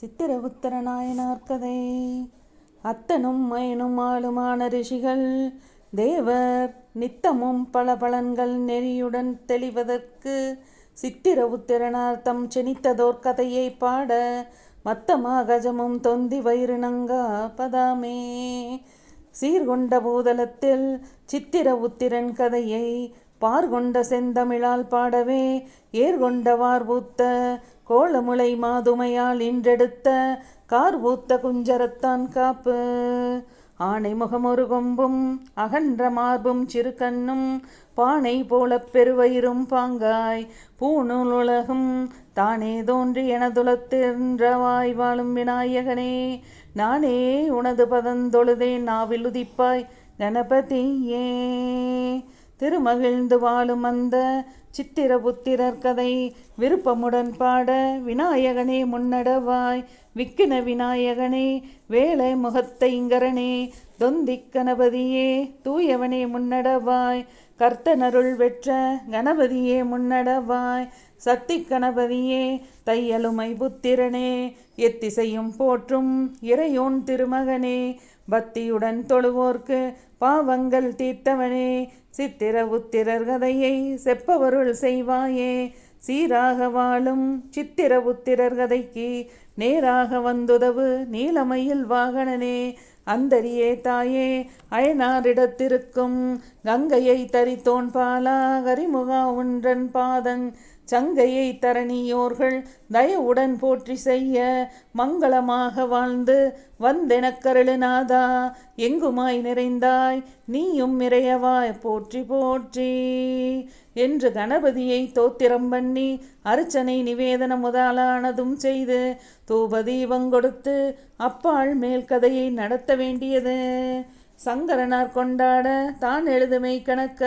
சித்திர உத்தர நாயனார் கதை அத்தனும் மயனும் ஆளுமான ரிஷிகள். தேவர் நித்தமும் பல பலன்கள் நெறியுடன் தெளிவதற்கு சித்திர உத்திரனார் தம் செனித்ததோர் கதையை பாட மத்தமா கஜமும் தொந்தி வயிறுநங்கா பதாமே. சீர்கொண்ட பூதலத்தில் சித்திர உத்திரன் கதையை பார்கொண்ட செந்தமிழால் பாடவே ஏர்கொண்டவார் வார்பூத்த கோலமுலை மாதுமையால் இன்றெடுத்த கார் பூத்த குஞ்சரத்தான் காப்பு. ஆணை முகமொரு கொம்பும் அகன்ற மார்பும் சிறுகண்ணும் பானை போலப் பெருவயிரும் பாங்காய் பூணூல் உலகம் தானே தோன்றி எனதுலத்தின்றவாய் வாழும் விநாயகனே. நானே உனது பதந்தொழுதே நாவில் உதிப்பாய் கணபதியே. திருமகிழ்ந்து வாழும் அந்த சித்திர புத்திரர் கதை விருப்பமுடன் பாட விநாயகனே முன்னடவாய். விக்கின விநாயகனே வேலை முகத்தைங்கரனே தொந்திக் கணபதியே தூயவனே முன்னடவாய். கர்த்தனருள் வெற்ற கணபதியே முன்னடவாய். சக்தி கணபதியே தையலுமை புத்திரனே எத்திசையும் போற்றும் இறையோன் திருமகனே. பக்தியுடன் தொழுவோர்க்கு பாவங்கள் தீர்த்தவனே சித்திர கதையை செப்பவருள் செய்வாயே. சீராக வாழும் சித்திர கதைக்கு நேராக வந்துதவு நீலமையில் வாகனனே. அந்தரியே தாயே அயனாரிடத்திருக்கும் கங்கையை தரித்தோன் பாலா கரிமுகா ஒன்றன் பாதன் சங்கையை தரணியோர்கள் தயவுடன் போற்றி செய்ய மங்களமாக வாழ்ந்து வந்தெனக்கருளுநாதா எங்குமாய் நிறைந்தாய்? நீயும் நிறையவாய் போற்றி போற்றி என்று கணபதியை தோத்திரம் பண்ணி அர்ச்சனை நிவேதன முதலானதும் செய்து தூபதீபம் கொடுத்து அப்பாள் மேல் கதையை நடத்த வேண்டியது. சங்கரனார் கொண்டாட தான் எழுதுமை கணக்க.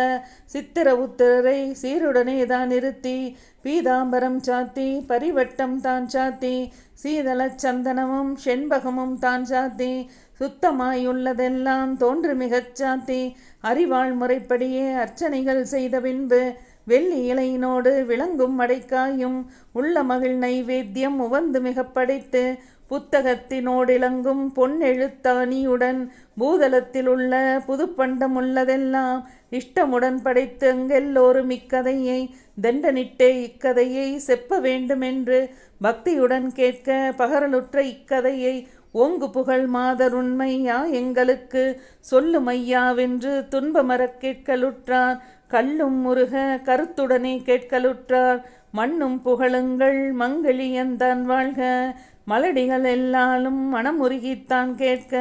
சித்திர உத்திரரை சீருடனே தான் நிறுத்தி பீதாம்பரம் சாத்தி பரிவட்டம் தான் சாத்தி. சீதள சந்தனமும் செண்பகமும் தான் சாத்தி. சுத்தமாயுள்ளதெல்லாம் தோன்று மிகச் சாத்தி. அறிவாள் முறைப்படியே அர்ச்சனைகள் செய்த பின்பு வெள்ளி இலையினோடு விளங்கும் மடைக்காயும். உள்ள மகிழ் நைவேத்தியம் உவந்து மிக படைத்து புத்தகத்தினோடிளங்கும் பொன் எழுத்தாணியுடன் பூதலத்தில் உள்ள புதுப்பண்டம் உள்ளதெல்லாம் இஷ்டமுடன் படைத்து அங்கெல்லோரும் இக்கதையை தண்டனிட்டே இக்கதையை செப்ப வேண்டுமென்று பக்தியுடன் கேட்க பகரலுற்ற இக்கதையை ஓங்கு புகழ் மாதருண்மையா எங்களுக்கு சொல்லுமையாவென்று துன்பமரக் கேட்கலுற்றார். கல்லும் முருக கருத்துடனே கேட்கலுற்றார். மண்ணும் புகழுங்கள் மங்களியந்தான் வாழ்க. மலடிகள் எல்லாலும் மனமுருகித்தான் கேட்க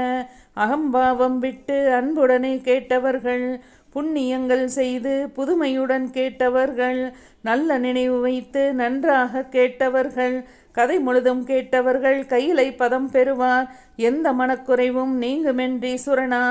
அகம்பாவம் விட்டு அன்புடனே கேட்டவர்கள் புண்ணியங்கள் செய்து புதுமையுடன் கேட்டவர்கள் நல்ல நினைவு வைத்து நன்றாக கேட்டவர்கள் கதை முழுதும் கேட்டவர்கள் கையிலை பதம் பெறுவார் எந்த மனக்குறைவும் நீங்குமென்றீசுரனா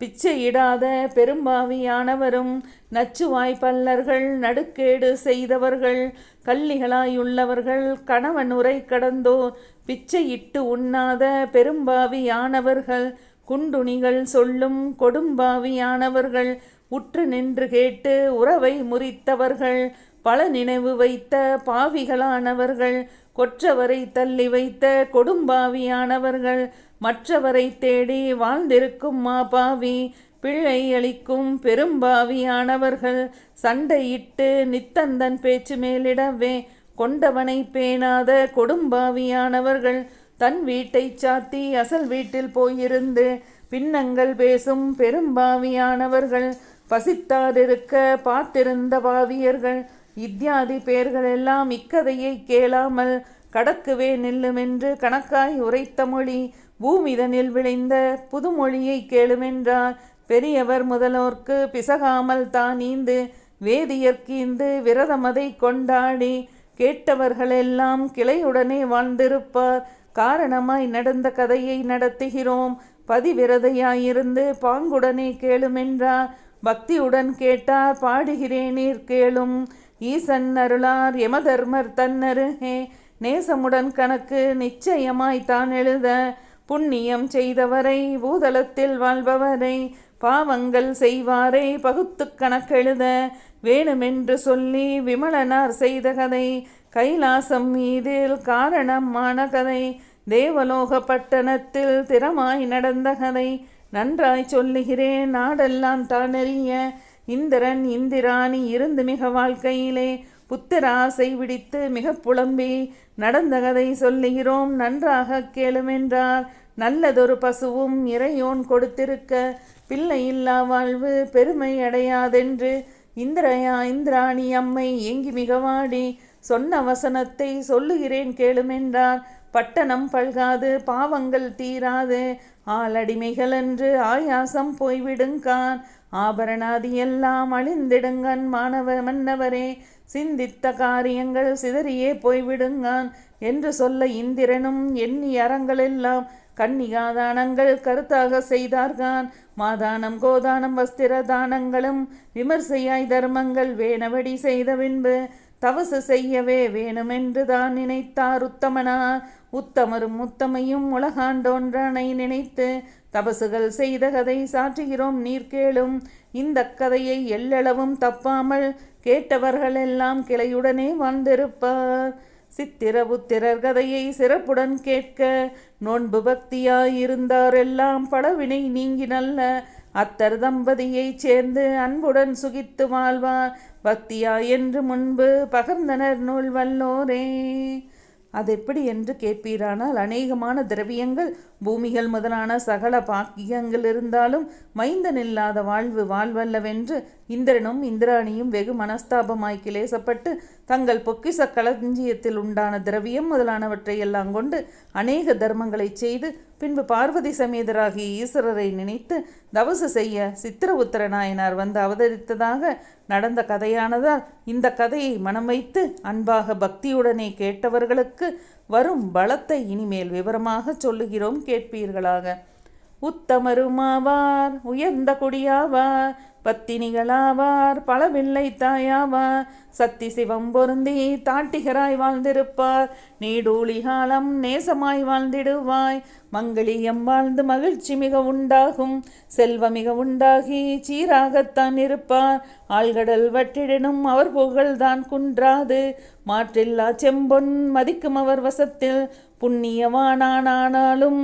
பிச்சையிடாத பெரும்பாவியானவரும் நச்சுவாய் பல்லர்கள் நடுக்கேடு செய்தவர்கள் கள்ளிகளாயுள்ளவர்கள் கணவன் உரை கடந்தோர் பிச்சையிட்டு உண்ணாத பெரும்பாவியானவர்கள் குண்டுணிகள் சொல்லும் கொடும்பாவியானவர்கள் உற்று நின்று கேட்டு உறவை முறித்தவர்கள் பல நினைவு வைத்த பாவிகளானவர்கள் கொற்றவரை தள்ளி வைத்த கொடும்பாவியானவர்கள் மற்றவரை தேடி வாழ்ந்திருக்கும் மாபாவி பிழை அளிக்கும் பெரும்பாவியானவர்கள் சண்டையிட்டு நித்தந்தன் பேச்சு மேலிடவே கொண்டவனை பேணாத கொடும்பாவியானவர்கள் தன் வீட்டை சாத்தி அசல் வீட்டில் போயிருந்து பின்னங்கள் பேசும் பெரும்பாவியானவர்கள் பசித்தாதிருக்க பார்த்திருந்த பாவியர்கள் இத்தியாதி பெயர்களெல்லாம் இக்கதையை கேளாமல் கடக்குவே நில்லுமென்று கணக்காய் உரைத்த மொழி பூமிதனில் விளைந்த புதுமொழியை கேளுமென்றார். பெரியவர் முதலோர்க்கு பிசகாமல் தான் ஈந்து வேதியற்கீந்து விரதமதை கொண்டாடி கேட்டவர்களெல்லாம் கிளையுடனே வாழ்ந்திருப்பார். காரணமாய் நடந்த கதையை நடத்துகிறோம். பதிவிரதையாயிருந்து பாங்குடனே கேளுமென்றார். பக்தியுடன் கேட்டார் பாடுகிறேனீர் கேளும். ஈசன் அருளார் யமதர்மர் தன்னருகே. நேசமுடன் கணக்கு நிச்சயமாய் தான் எழுத புண்ணியம் செய்தவரை பூதளத்தில் வாழ்பவரை பாவங்கள் செய்வாரை பகுத்து கணக்கெழுத வேணுமென்று சொல்லி விமலனார் செய்த கதை கைலாசம் மீதில் காரணமான கதை தேவலோக பட்டணத்தில் திறமாய் நடந்த கதை. நன்றாய் சொல்லுகிறேன் நாடெல்லாம் தானறிய இந்திரன் இந்திராணி இருந்து மிக வாழ்க்கையிலே புத்திராசை விடித்து மிக புலம்பி நடந்த கதை சொல்லுகிறோம் நன்றாக கேளுமென்றார். நல்லதொரு பசுவும் இறையோன் கொடுத்திருக்க பிள்ளை இல்லா வாழ்வு பெருமை அடையாதென்று இந்திரயா இந்திராணி அம்மை ஏங்கி மிகவாடி சொன்ன வசனத்தை சொல்லுகிறேன் கேளுமென்றார். பட்டணம் பல்காது பாவங்கள் தீராது ஆளடிமைகள் என்று ஆயாசம் போய்விடுங்கான் ஆபரணாதி எல்லாம் அழிந்திடுங்கன் மாணவ மன்னவரே சிந்தித்த காரியங்கள் சிதறியே போய்விடுங்கான் என்று சொல்ல இந்திரனும் எண்ணி அறங்களெல்லாம் கன்னிகாதானங்கள் கருத்தாக செய்தார்கான். மாதானம் கோதானம் வஸ்திர தானங்களும் விமர்சையாய் தர்மங்கள் வேணபடி செய்த பின்பு தவசு செய்யவே வேணுமென்று தான் நினைத்தார் உத்தமனார் உத்தமரும் உத்தமையும் உலகாண்டோன்றனை நினைத்து தபசுகள் செய்த கதை சாற்றுகிறோம் நீர் கேளும் இந்த கதையை எல்லளவும் தப்பாமல் கேட்டவர்களெல்லாம் கிளையுடனே வாழ்ந்திருப்பார் சித்திரபுத்திரர் கதையை சிறப்புடன் கேட்க நோன்பு பக்தியாயிருந்தாரெல்லாம் படவினை நீங்கி நல்ல அத்தர் தம்பதியைச் சேர்ந்து அன்புடன் சுகித்து வாழ்வார். பக்தியா என்று முன்பு பகர்ந்தனர் நூல் வல்லோரே. அது எப்படி என்று கேட்பீரானால் அநேகமான திரவியங்கள் பூமிகள் முதலான சகல பாக்கியங்கள் இருந்தாலும் மைந்தனில்லாத வாழ்வு வாழ்வல்லவென்று இந்திரனும் இந்திராணியும் வெகு மனஸ்தாபமாய் கிளேசப்பட்டு தங்கள் பொக்கிச களஞ்சியத்தில் உண்டான திரவியம் முதலானவற்றை எல்லாம் கொண்டு அநேக தர்மங்களைச் செய்து பின்பு பார்வதி சமேதராகிய ஈஸ்வரரை நினைத்து தவசு செய்ய சித்திரபுத்திர நாயனார் வந்து அவதரித்ததாக நடந்த கதையானதால் இந்த கதையை மனம் வைத்து அன்பாக பக்தியுடனே கேட்டவர்களுக்கு வரும் பலத்தை இனிமேல் விவரமாக சொல்லுகிறோம் கேட்பீர்களாக. உத்தமருமாவார் உயர்ந்த குடியாவார் பத்தினிகளாவார் பலவில்லை தாயாவார். சத்தி சிவம் பொருந்தி தாட்டிகராய் வாழ்ந்திருப்பார். நீடூழி காலம் நேசமாய் வாழ்ந்திடுவாய். மங்களியம் வாழ்ந்து மகிழ்ச்சி மிக உண்டாகும். செல்வ மிக உண்டாகி சீராகத்தான் இருப்பார். ஆழ்கடல் வற்றிடனும் அவர் புகழ்தான் குன்றாது. மாற்றில்லா செம்பொன் மதிக்கும் அவர் வசத்தில். புண்ணியவானானாலும்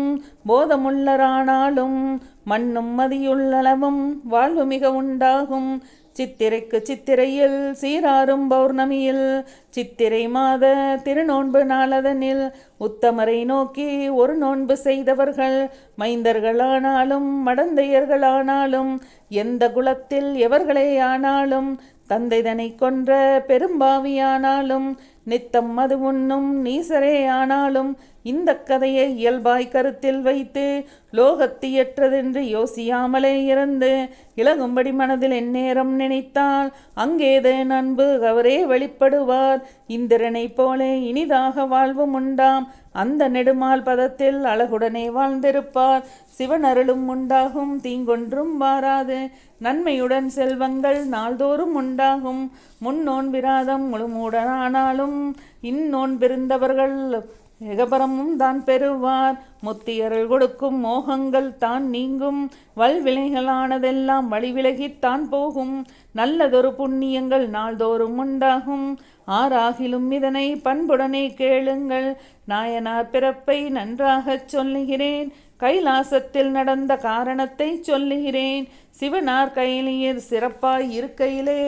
போதமுள்ளரானாலும் மண்ணும் மதியுள்ளளவும் வாழ்வு மிக உண்டாகும். சித்திரைக்கு சித்திரையில் சீராரும் பௌர்ணமியில் சித்திரை மாத திருநோன்பு நாளதனில் உத்தமரை நோக்கி ஒரு நோன்பு செய்தவர்கள் மைந்தர்களானாலும் மடந்தையர்களானாலும் எந்த குலத்தில் எவர்களே ஆனாலும் தந்தைதனை கொன்ற பெரும்பாவியானாலும் நித்தம் அது உண்ணும் நீசரே ஆனாலும் இந்த கதையை இயல்பாய் கருத்தில் வைத்து லோகத்தியற்றதென்று யோசியாமலே இருந்து இலகும்படி மனதில் எந்நேரம் நினைத்தால் அங்கேதே அன்பு அவரே வெளிப்படுவார். இந்திரனைப் போலே இனிதாக வாழ்வும் உண்டாம். அந்த நெடுமால் பதத்தில் அழகுடனே வாழ்ந்திருப்பார். சிவன் அருளும் உண்டாகும் தீங்கொன்றும் வாராது. நன்மையுடன் செல்வங்கள் நாள்தோறும் உண்டாகும். முன்னோன்பிராதம் முழுமூடனானாலும் இந்நோன்பிருந்தவர்கள் ஏகபரமும் தான் பெறுவார். முத்தியர்கள் கொடுக்கும் மோகங்கள் தான் நீங்கும். வல்வினைகளானதெல்லாம் வழிவிலகித்தான் போகும். நல்லதொரு புண்ணியங்கள் நாள்தோறும் உண்டாகும். ஆறாகிலும் இதனை பண்புடனே கேளுங்கள். நாயனார் பிறப்பை நன்றாகச் சொல்லுகிறேன். கைலாசத்தில் நடந்த காரணத்தை சொல்லுகிறேன். சிவனார் கையிலேயே சிறப்பாய் இருக்கையிலே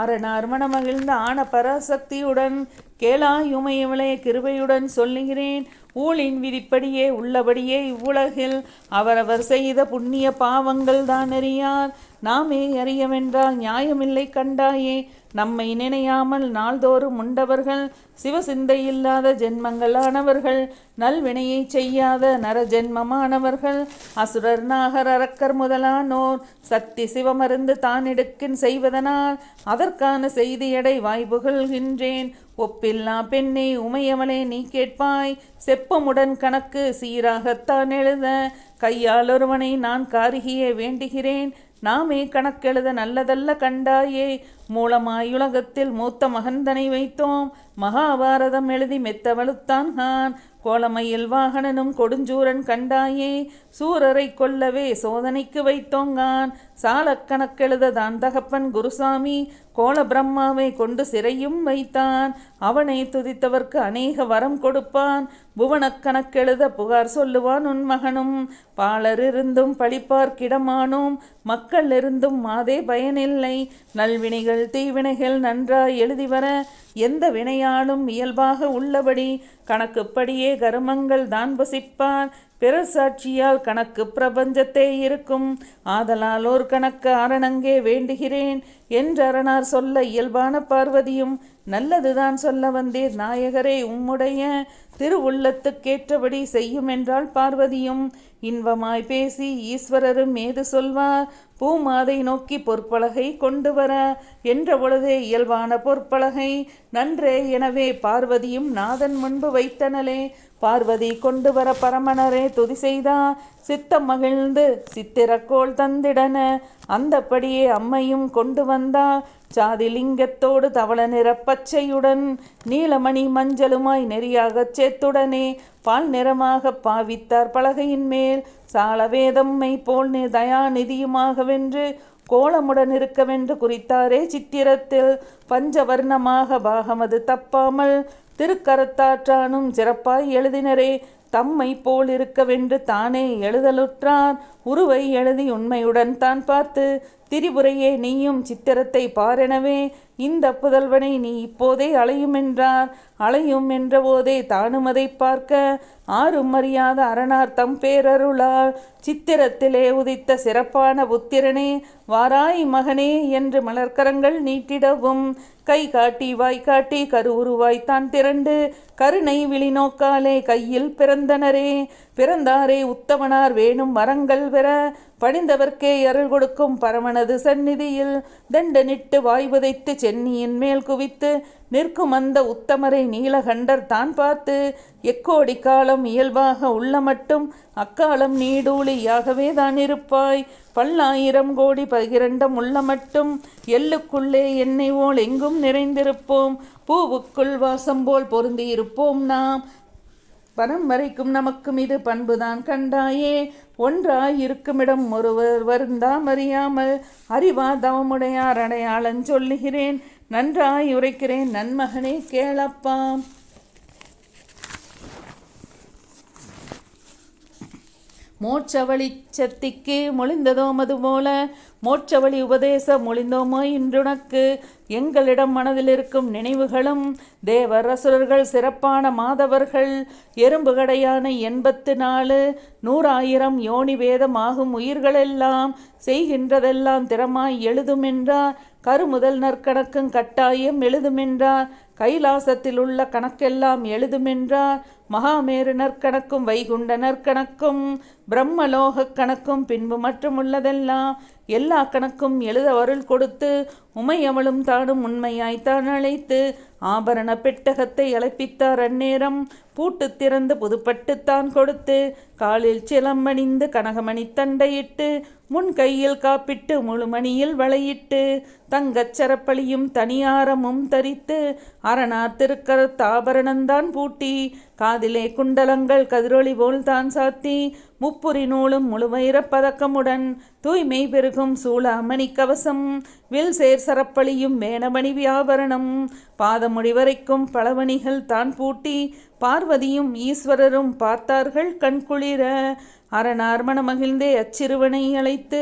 அரணார் மனமகிழ்ந்த ஆன பராசக்தியுடன் கேளாயுமையவளே கிருபையுடன் சொல்லுகிறேன். ஊழின் விதிப்படியே உள்ளபடியே இவ்வுலகில் அவரவர் செய்த புண்ணிய பாவங்கள் தான் அறியார். நாமே அறியவென்றால் நியாயமில்லை கண்டாயே நம்மை நினையாமல் நாள்தோறும் உண்டவர்கள் சிவசிந்தையில்லாத ஜென்மங்களானவர்கள் நல்வினையை செய்யாத நரஜென்மமானவர்கள் அசுரர் நாகர் அரக்கர் முதலானோர் சக்தி சிவமருந்து தான் எடுக்கின் செய்வதனால் அதற்கான செய்தியடை வாய்ப்புகள்கின்றேன் ஒப்பில்லா பெண்ணே உமையவளே நீ கேட்பாய் செப்பமுடன் கணக்கு சீராகத்தான் எழுத. கையால் ஒருவனை நான் காரிகியே வேண்டுகிறேன் நாமே கணக்கெழுத நல்லதல்ல கண்டாயே. மூலமாயுலகத்தில் மூத்த மகந்தனை வைத்தோம். மகாபாரதம் எழுதி மெத்த வலுத்தான் கோலமையில் வாகனனும் கொடுஞ்சூரன் கண்டாயே. சூரரை கொல்லவே சோதனைக்கு வைத்தோங்கான் சாலக்கணக்கெழுத தான் தகப்பன் குருசாமி. கோல பிரம்மாவை கொண்டு சிறையும் வைத்தான். அவனை துதித்தவர்க்கு அநேக வரம் கொடுப்பான். புவனக்கணக்கெழுத புகார் சொல்லுவான் உன் மகனும். பாலர் இருந்தும் பழிப்பார்க்கிடமானோம். மக்கள் இருந்தும் மாதே பயனில்லை. நல்வினைகள் தீவினைகள் நன்றாய் எழுதி வர எந்த வினையாலும் இயல்பாக உள்ளபடி கணக்குப்படியே கருமங்கள் தான் வசிப்பான் பிற சாட்சியால் கணக்கு பிரபஞ்சத்தே இருக்கும். ஆதலால் ஓர் கணக்கு அரணங்கே வேண்டுகிறேன் என்றரணார் சொல்ல இயல்பான பார்வதியும் நல்லதுதான் சொல்ல வந்தீர் நாயகரே உம்முடைய திருவுள்ளத்துக்கேற்றபடி செய்யும் என்றாள் பார்வதியும். இன்பமாய் பேசி ஈஸ்வரரும் ஏது சொல்வார்? பூமாதை நோக்கி பொற்பலகை கொண்டு வர என்ற பொழுதே இயல்பான பொற்பலகை. நன்றே எனவே பார்வதியும் நாதன் முன்பு வைத்தனலே. பார்வதி கொண்டு வர பரமனரே துதி செய்தா. சித்தம் மகிழ்ந்து சித்திரக்கோள் தந்திடன. அந்தப்படியே அம்மையும் கொண்டு வந்தா. சாதிலிங்கத்தோடு தவள நிற பச்சையுடன் நீலமணி மஞ்சளுமாய் நெறியாகச் சேத்துடனே. பால் நிறமாக பாவித்தார் பலகையின் மேல். சாலவேதம்மை போல் தயாநிதியுமாக வென்று கோலமுடன் இருக்கவென்று குறித்தாரே சித்திரத்தில். பஞ்சவர்ணமாக பாகமது தப்பாமல் திருக்கரத்தாற்றானும் சிறப்பாய் எழுதினரே தம்மை போல் இருக்கவென்று தானே எழுதலுற்றான். உருவை எழுதி உண்மையுடன் தான் பார்த்து திரிபுரையே நீயும் சித்திரத்தை பாரெனவே இந்த புதல்வனை நீ இப்போதே அலையுமென்றார். அலையும் என்றபோதே தானும் அதை பார்க்க ஆறும் அறியாத அரணார் தம் பேரருளால். சித்திரத்திலே உதித்த சிறப்பான புத்திரனே வாராய் மகனே என்று மலர்க்கரங்கள் நீட்டிடவும். கை காட்டி வாய் காட்டி திரண்டு. கருணை விழி நோக்காலே கையில் பிறந்தனரே. பிறந்தாரே உத்தமனார் வேணும் மரங்கள் பெற. பணிந்தவர்க்கே அருள் கொடுக்கும் பரமனது சந்நிதியில் தண்டனிட்டு வாய்வுதைத்து சென்னியின் மேல் குவித்து நிற்கும் அந்த உத்தமரை நீலகண்டர் தான் பார்த்து எக்கோடி காலம் இயல்பாக உள்ள மட்டும் அக்காலம் நீடூழியாகவே தான் இருப்பாய். பல்லாயிரம் கோடி பகிரண்டம் உள்ள மட்டும் எள்ளுக்குள்ளே எண்ணெய் போல் எங்கும் நிறைந்திருப்போம். பூவுக்குள் வாசம் போல் பொருந்தியிருப்போம் நாம். பரம் வரைக்கும் நமக்கும் இது பண்புதான் கண்டாயே. ஒன்றாயிருக்குமிடம் ஒருவர் வருந்தாம் அறியாமல் அறிவா தவமுடையார் அடையாளம் சொல்லுகிறேன். நன்றாய் உரைக்கிறேன் நன்மகனே கேளப்பாம் மோட்சவழி சத்திக்கு மொழிந்ததோம் அதுபோல மோட்சவழி உபதேசம் மொழிந்தோமோ இன்றுனக்கு எங்களிடம் மனதில் இருக்கும் நினைவுகளும் தேவர் அசுரர்கள் சிறப்பான மாதவர்கள் எறும்பு கடையான எண்பத்து நாலு நூறாயிரம் யோனி வேதம் ஆகும் உயிர்களெல்லாம் செய்கின்றதெல்லாம் திறமாய் எழுதுமென்றார் கருமுதல் நற்கணக்கும் கட்டாயம் எழுதுமென்றார் கைலாசத்தில் உள்ள கணக்கெல்லாம் எழுதுமென்றார். மகாமேரு நற்கணக்கும் வைகுண்ட நற்கணக்கும் பிரம்மலோகக் கணக்கும் பின்பு மற்றும் உள்ளதெல்லாம் எல்லா கணக்கும் எழுத அருள் கொடுத்து உமையவளும் தானும் உண்மையாய்த்தான் அழைத்து ஆபரண பெட்டகத்தை அழைப்பித்தார் அந்நேரம். பூட்டு திறந்து புதுப்பட்டுத்தான் கொடுத்து காலில் சிலம்பணிந்து கனகமணி தண்டையிட்டு முன் கையில் காப்பிட்டு முழுமணியில் வளையிட்டு தங்கச் சரப்பளியும் தனியாரமும் தரித்து அரணார் திருக்கரத் பூட்டி காதிலே குண்டலங்கள் கதிரொளி போல் தான் சாத்தி முப்புரி நூலும் முழுவயிரப் பதக்கமுடன் தூய்மை பெருகும் சூளாமணி கவசம் வில் சேர் சரப்பளியும் வேணமணி வியாபரணம் பாதமொழி வரைக்கும் பலவணிகள் தான் பூட்டி பார்வதியும் ஈஸ்வரரும் பார்த்தார்கள் கண்குளிர அரணார்மண மகிழ்ந்தே அச்சிறுவனை அழைத்து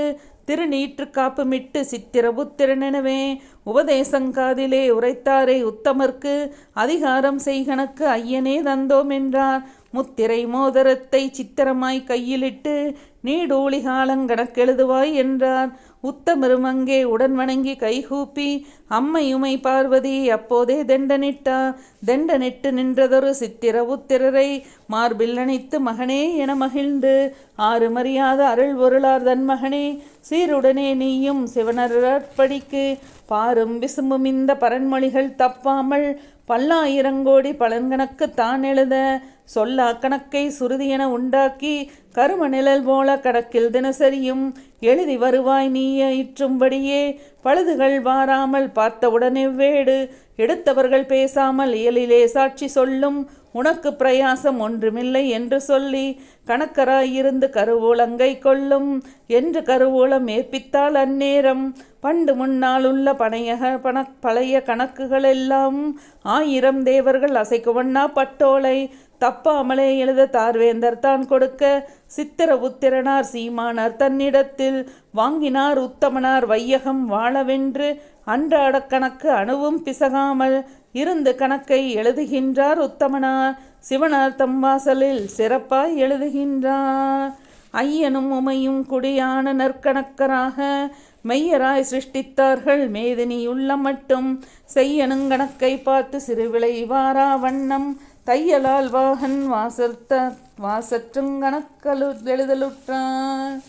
திருநீற்று காப்புமிட்டு சித்திரபுத்திரனெனவே உபதேசங்காதிலே உரைத்தாரே உத்தமர்க்கு அதிகாரம் செய்கணக்கு ஐயனே தந்தோம் என்றார். முத்திரை மோதரத்தை சித்திரமாய் கையிலிட்டு நீடூழி காலங்கணக்கெழுதுவாய் என்றார். உத்தமரும் அங்கே உடன் வணங்கி கைகூப்பி அம்மையுமை பார்வதி அப்போதே தெண்டனிட்டா. தெண்டனிட்டு நின்றதொரு சித்திர உத்திரரை மார்பில் அணைத்து மகனே என மகிழ்ந்து ஆறு மறியாத அருள் பொருளார் தன் மகனே சீருடனே நீயும் சிவனர்படிக்கு பாரும் விசும்பும் இந்த பரன்மொழிகள் தப்பாமல் பல்லாயிரங்கோடி பலன்கணக்கு தான் எழுத சொல்லா கணக்கை சுருதியென உண்டாக்கி கரும நிழல் போல கணக்கில் தினசரியும் எழுதி வருவாய் நீய இற்றும்படியே. பழுதுகள் வாராமல் பார்த்தவுடனே வேடு எடுத்தவர்கள் பேசாமல் இயலிலே சாட்சி சொல்லும். உனக்கு பிரயாசம் ஒன்றுமில்லை என்று சொல்லி கணக்கராயிருந்து கருவூலங்கை கொள்ளும். என்று கருவூலம் ஏற்பித்தால் அந்நேரம் பண்டு முன்னால் உள்ள பணையக பண பழைய கணக்குகள் எல்லாம் ஆயிரம் தேவர்கள் அசைக்குவண்ணா பட்டோலை. தப்பாமலே எழுத தார்வேந்தர் தான் கொடுக்க. சித்திர உத்திரனார் சீமானார் தன்னிடத்தில். வாங்கினார் உத்தமனார் வையகம் வாழவென்று. அன்றாட கணக்கு அணுவும் பிசகாமல் இருந்து கணக்கை எழுதுகின்றார் உத்தமனார். சிவனார் தம் வாசலில் சிறப்பாய் எழுதுகின்றார். ஐயனும் உமையும் குடியான நற்கணக்கராக. மெய்யராய் சிருஷ்டித்தார்கள் மேதினி உள்ளம் மட்டும் செய்யனுங்கணக்கை பார்த்து சிறுவிளை வாரா வண்ணம். தையலால் வாகன் வாசத்த வாசற்றுங்கணக்கலு எழுதலுற்றார்.